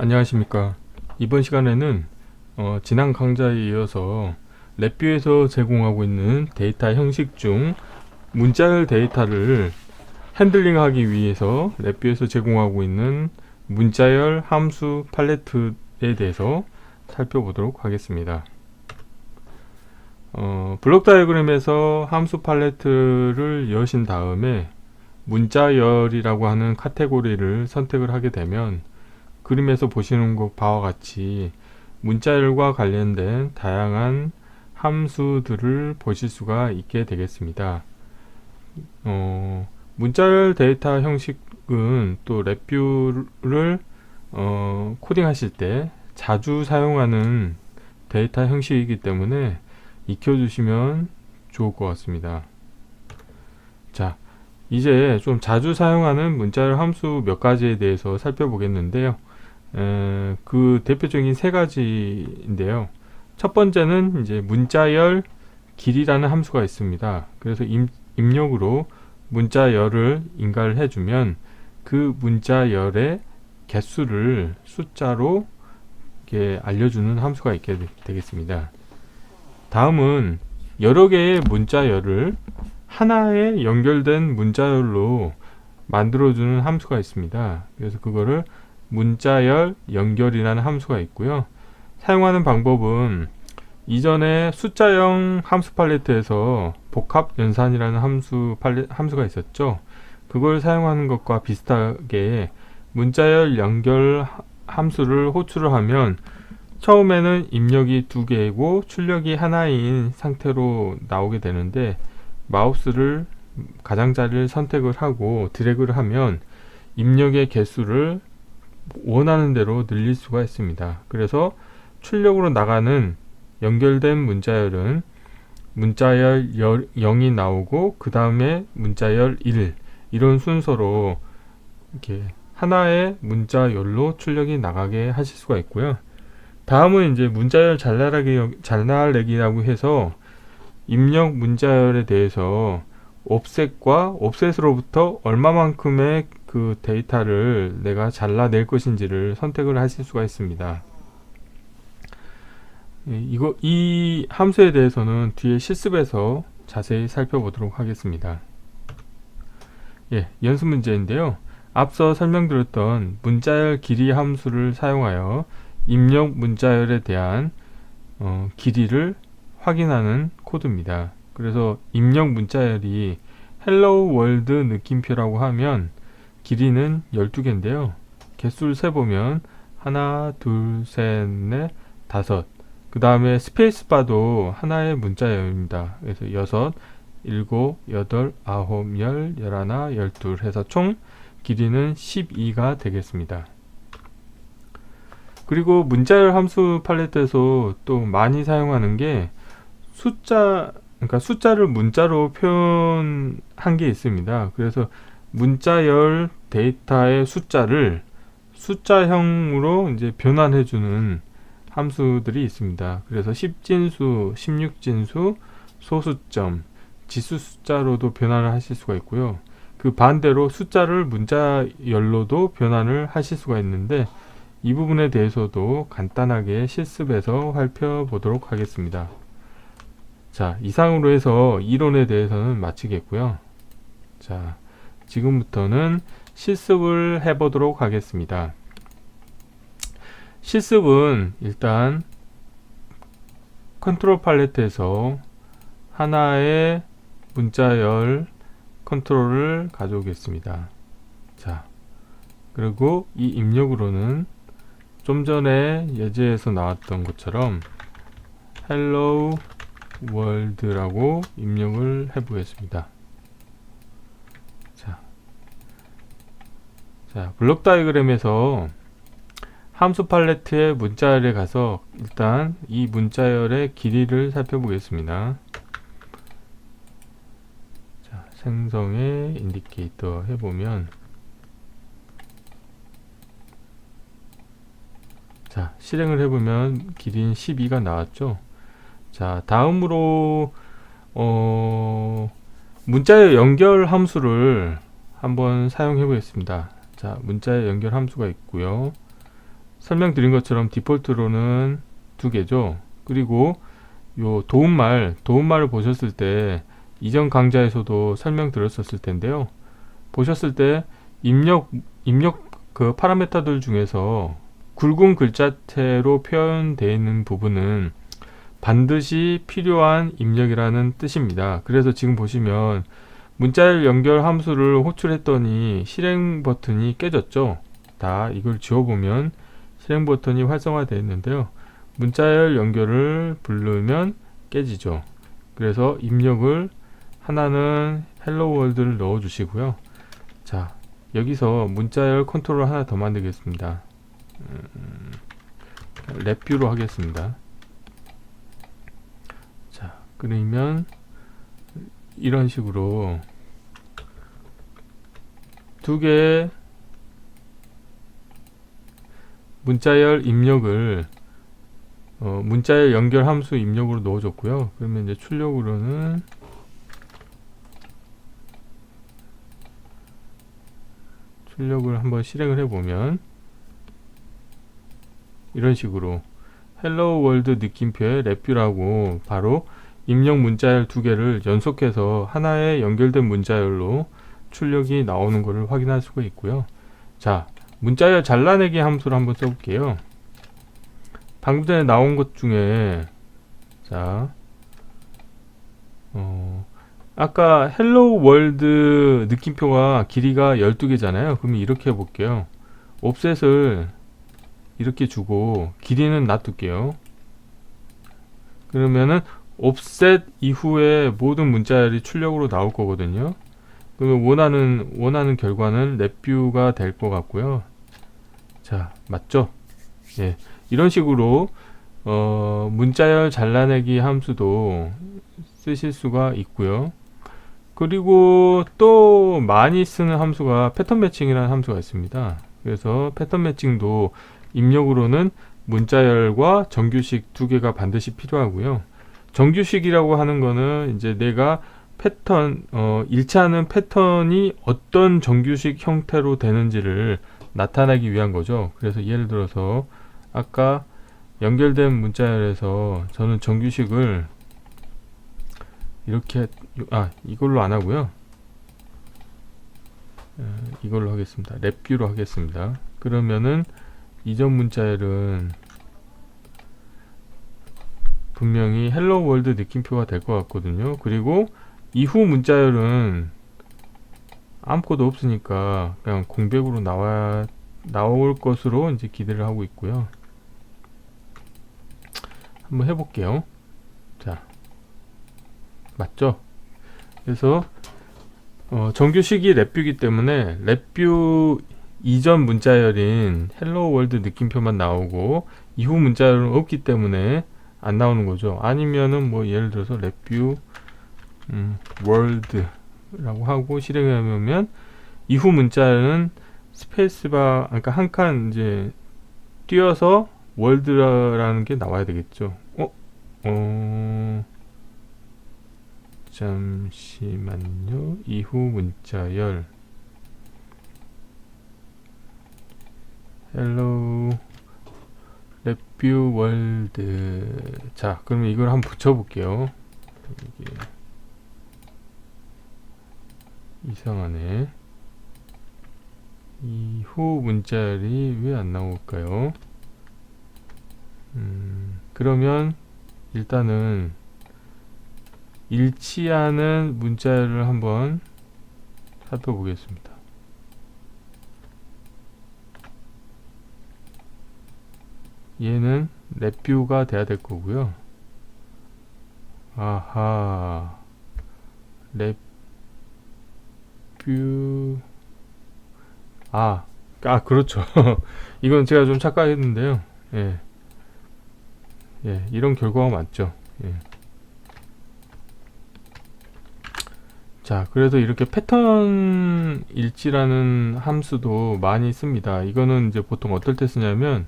안녕하십니까. 이번 시간에는 어, 지난 강좌에 이어서 랩뷰에서 제공하고 있는 데이터 형식 중 문자열 데이터를 핸들링하기 위해서 랩뷰에서 제공하고 있는 문자열 함수 팔레트에 대해서 살펴보도록 하겠습니다. 어, 블록 다이어그램에서 함수 팔레트를 여신 다음에 문자열이라고 하는 카테고리를 선택을 하게 되면 그림에서 보시는 것 바와 같이 문자열과 관련된 다양한 함수들을 보실 수가 있게 되겠습니다. 어, 문자열 데이터 형식은 또 랩뷰를 어, 코딩하실 때 자주 사용하는 데이터 형식이기 때문에 익혀주시면 좋을 것 같습니다. 자, 이제 좀 자주 사용하는 문자열 함수 몇 가지에 대해서 살펴보겠는데요. 에, 그 대표적인 세 가지인데요. 첫 번째는 이제 문자열 길이라는 함수가 있습니다. 그래서 임, 입력으로 문자열을 인가를 해주면 그 문자열의 개수를 숫자로 이렇게 알려주는 함수가 있게 되겠습니다. 다음은 여러 개의 문자열을 하나의 연결된 문자열로 만들어주는 함수가 있습니다. 그래서 그거를 문자열 연결이라는 함수가 있고요. 사용하는 방법은 이전에 숫자형 함수 팔레트에서 복합 연산이라는 함수 팔레, 함수가 있었죠. 그걸 사용하는 것과 비슷하게 문자열 연결 함수를 호출을 하면 처음에는 입력이 두 개이고 출력이 하나인 상태로 나오게 되는데 마우스를 가장자리를 선택을 하고 드래그를 하면 입력의 개수를 원하는 대로 늘릴 수가 있습니다. 그래서 출력으로 나가는 연결된 문자열은 문자열 0이 나오고 그 다음에 문자열 1 이런 순서로 이렇게 하나의 문자열로 출력이 나가게 하실 수가 있고요. 다음은 이제 문자열 잘라내기, 잘라내기라고 해서 입력 문자열에 대해서 옵셋과 옵셋으로부터 얼마만큼의 그 데이터를 내가 잘라낼 것인지를 선택을 하실 수가 있습니다. 예, 이거 이 함수에 대해서는 뒤에 실습에서 자세히 살펴보도록 하겠습니다. 예, 연습 문제인데요. 앞서 설명드렸던 문자열 길이 함수를 사용하여 입력 문자열에 대한 어, 길이를 확인하는 코드입니다. 그래서 입력 문자열이 헬로우 월드 느낌표라고 하면 길이는 12개인데요. 개수를 세보면 하나, 둘, 셋, 넷, 다섯. 그 다음에 스페이스바도 하나의 문자열입니다. 그래서 여섯, 일곱, 여덟, 아홉, 열, 열하나, 열둘 해서 총 길이는 12가 되겠습니다. 그리고 문자열 함수 팔레트에서 또 많이 사용하는 게 숫자 그러니까 숫자를 문자로 표현한 게 있습니다. 그래서 문자열 데이터의 숫자를 숫자형으로 이제 변환해 주는 함수들이 있습니다. 그래서 10진수, 16진수, 소수점, 지수 숫자로도 변환을 하실 수가 있고요. 그 반대로 숫자를 문자열로도 변환을 하실 수가 있는데 이 부분에 대해서도 간단하게 실습해서 살펴보도록 하겠습니다. 자, 이상으로 해서 이론에 대해서는 마치겠고요. 자, 지금부터는 실습을 해보도록 하겠습니다. 실습은 일단 컨트롤 팔레트에서 하나의 문자열 컨트롤을 가져오겠습니다. 자, 그리고 이 입력으로는 좀 전에 예제에서 나왔던 것처럼 hello world라고 입력을 해 보겠습니다. 자, 자 블록 다이그램에서 함수 팔레트의 문자열에 가서 일단 이 문자열의 길이를 살펴보겠습니다. 자, 생성의 인디케이터 해보면 자 실행을 해보면 길이는 12가 나왔죠. 자, 다음으로 어, 문자의 연결 함수를 한번 사용해 보겠습니다. 자, 문자의 연결 함수가 있고요. 설명드린 것처럼 디폴트로는 두 개죠. 그리고 요 도움말, 도움말을 보셨을 때 이전 강좌에서도 설명드렸었을 텐데요. 보셨을 때 입력 입력 그 파라메터들 중에서 굵은 글자체로 표현되어 있는 부분은 반드시 필요한 입력이라는 뜻입니다. 그래서 지금 보시면 문자열 연결 함수를 호출했더니 실행 버튼이 깨졌죠. 다 이걸 지워보면 실행 버튼이 활성화되어 있는데요. 문자열 연결을 부르면 깨지죠. 그래서 입력을 하나는 헬로 월드를 넣어 주시고요. 자, 여기서 문자열 컨트롤 하나 더 만들겠습니다. 음, 랩뷰로 하겠습니다. 자, 그러면 이런 식으로 두 개의 문자열 입력을 어, 문자열 연결 함수 입력으로 넣어줬고요. 그러면 이제 출력으로는 출력을 한번 실행을 해보면 이런 식으로 헬로 월드 느낌표의 랩뷰라고 바로 입력 문자열 두 개를 연속해서 하나의 연결된 문자열로 출력이 나오는 것을 확인할 수가 있고요. 자, 문자열 잘라내기 함수를 한번 써볼게요. 방금 전에 나온 것 중에 자, 어, 아까 헬로 월드 느낌표가 길이가 12개잖아요. 그러면 이렇게 해볼게요. 옵셋을 이렇게 주고 길이는 놔둘게요. 그러면은 옵셋 이후에 모든 문자열이 출력으로 나올 거거든요. 그러면 원하는 원하는 결과는 랩뷰가 될 것 같고요. 자, 맞죠? 예. 이런 식으로 어, 문자열 잘라내기 함수도 쓰실 수가 있고요. 그리고 또 많이 쓰는 함수가 패턴 매칭이라는 함수가 있습니다. 그래서 패턴 매칭도 입력으로는 문자열과 정규식 두 개가 반드시 필요하고요. 정규식이라고 하는 거는 이제 내가 패턴, 어, 일치하는 패턴이 어떤 정규식 형태로 되는지를 나타내기 위한 거죠. 그래서 예를 들어서 아까 연결된 문자열에서 저는 정규식을 이렇게 아 이걸로 안 하고요. 어, 이걸로 하겠습니다. 랩뷰로 하겠습니다. 그러면은 이전 문자열은 분명히 헬로 월드 느낌표가 될 것 같거든요. 그리고 이후 문자열은 아무것도 없으니까 그냥 공백으로 나와 나올 것으로 이제 기대를 하고 있고요. 한번 해볼게요. 자, 맞죠? 그래서 어, 정규식이 랩뷰이기 때문에 랩뷰 이전 문자열인 헬로 월드 느낌표만 나오고 이후 문자열은 없기 때문에 안 나오는 거죠. 아니면은 뭐 예를 들어서 랩뷰 음, 월드라고 하고 실행해 보면 이후 문자는 스페이스바 그러니까 한 칸 이제 띄어서 월드라는 게 나와야 되겠죠. 어? 어 잠시만요. 이후 문자열 헬로 랩 뷰 월드. 자 그러면 이걸 한번 붙여볼게요. 이게 이상하네. 이후 문자열이 왜 안 나올까요? 음, 그러면 일단은 일치하는 문자열을 한번 살펴보겠습니다 얘는 랩뷰가 돼야 될 거고요. 아하 랩뷰 아, 아 그렇죠. 이건 제가 좀 착각했는데요. 예. 예, 이런 결과가 맞죠. 예. 자, 그래서 이렇게 패턴 일치라는 함수도 많이 씁니다. 이거는 이제 보통 어떨 때 쓰냐면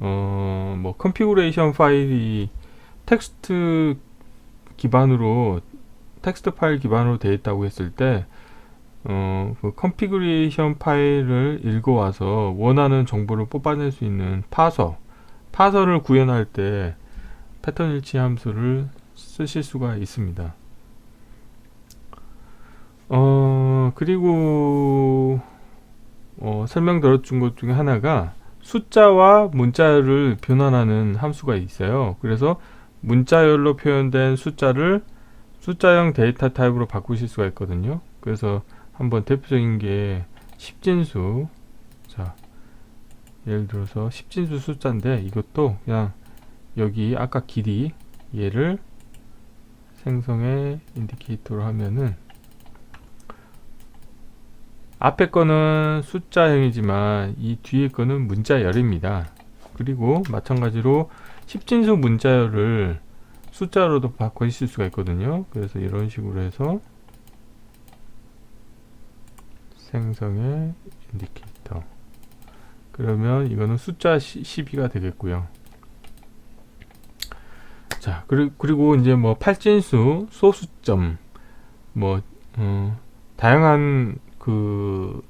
어, 뭐 컨피그레이션 파일이 텍스트 기반으로 텍스트 파일 기반으로 되어 있다고 했을 때 어, 그 컨피그레이션 파일을 읽어와서 원하는 정보를 뽑아낼 수 있는 파서, 파서를 구현할 때 패턴 일치 함수를 쓰실 수가 있습니다. 어, 그리고 어, 설명 들어준 것 중에 하나가 숫자와 문자열을 변환하는 함수가 있어요. 그래서 문자열로 표현된 숫자를 숫자형 데이터 타입으로 바꾸실 수가 있거든요. 그래서 한번 대표적인 게 십진수 자 예를 들어서 십진수 숫자인데 이것도 그냥 여기 아까 길이 얘를 생성의 인디케이터로 하면은 앞에 거는 숫자형이지만 이 뒤에 거는 문자열입니다. 그리고 마찬가지로 십진수 문자열을 숫자로도 바꾸실 수가 있거든요. 그래서 이런 식으로 해서 생성의 인디케이터 그러면 이거는 숫자 12가 되겠고요. 자, 그리, 그리고 이제 뭐 팔진수, 소수점, 뭐 어, 다양한 그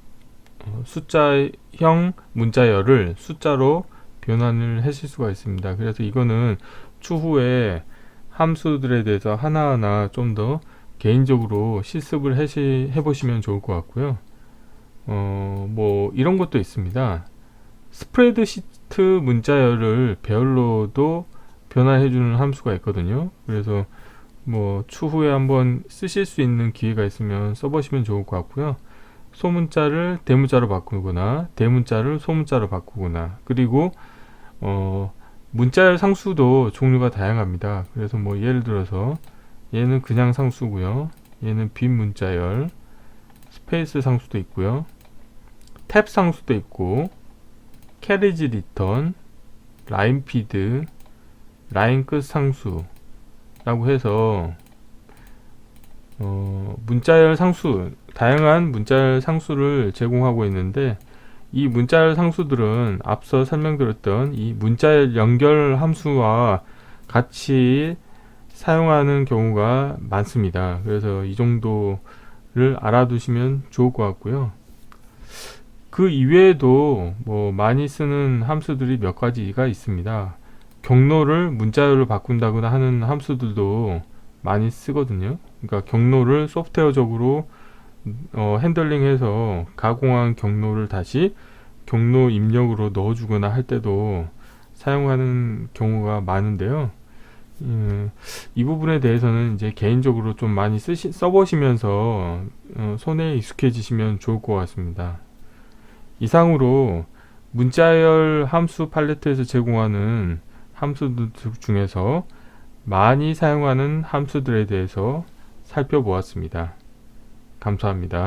어, 숫자형 문자열을 숫자로 변환을 하실 수가 있습니다. 그래서 이거는 추후에 함수들에 대해서 하나하나 좀 더 개인적으로 실습을 해시, 해보시면 좋을 것 같고요. 어, 뭐 이런 것도 있습니다. 스프레드시트 문자열을 배열로도 변화해주는 함수가 있거든요. 그래서 뭐 추후에 한번 쓰실 수 있는 기회가 있으면 써보시면 좋을 것 같고요. 소문자를 대문자로 바꾸거나 대문자를 소문자로 바꾸거나 그리고 어, 문자열 상수도 종류가 다양합니다. 그래서 뭐 예를 들어서 얘는 그냥 상수고요. 얘는 빈 문자열, 스페이스 상수도 있고요. 탭 상수도 있고 캐리지 리턴, 라인 피드, 라인 끝 상수라고 해서 어, 문자열 상수 다양한 문자열 상수를 제공하고 있는데 이 문자열 상수들은 앞서 설명드렸던 이 문자열 연결 함수와 같이 사용하는 경우가 많습니다. 그래서 이 정도를 알아두시면 좋을 것 같고요. 그 이외에도 뭐 많이 쓰는 함수들이 몇 가지가 있습니다. 경로를 문자열로 바꾼다거나 하는 함수들도 많이 쓰거든요. 그러니까 경로를 소프트웨어적으로 어, 핸들링해서 가공한 경로를 다시 경로 입력으로 넣어주거나 할 때도 사용하는 경우가 많은데요. 음, 이 부분에 대해서는 이제 개인적으로 좀 많이 쓰시, 써보시면서 어, 손에 익숙해지시면 좋을 것 같습니다. 이상으로 문자열 함수 팔레트에서 제공하는 함수들 중에서 많이 사용하는 함수들에 대해서 살펴보았습니다. 감사합니다.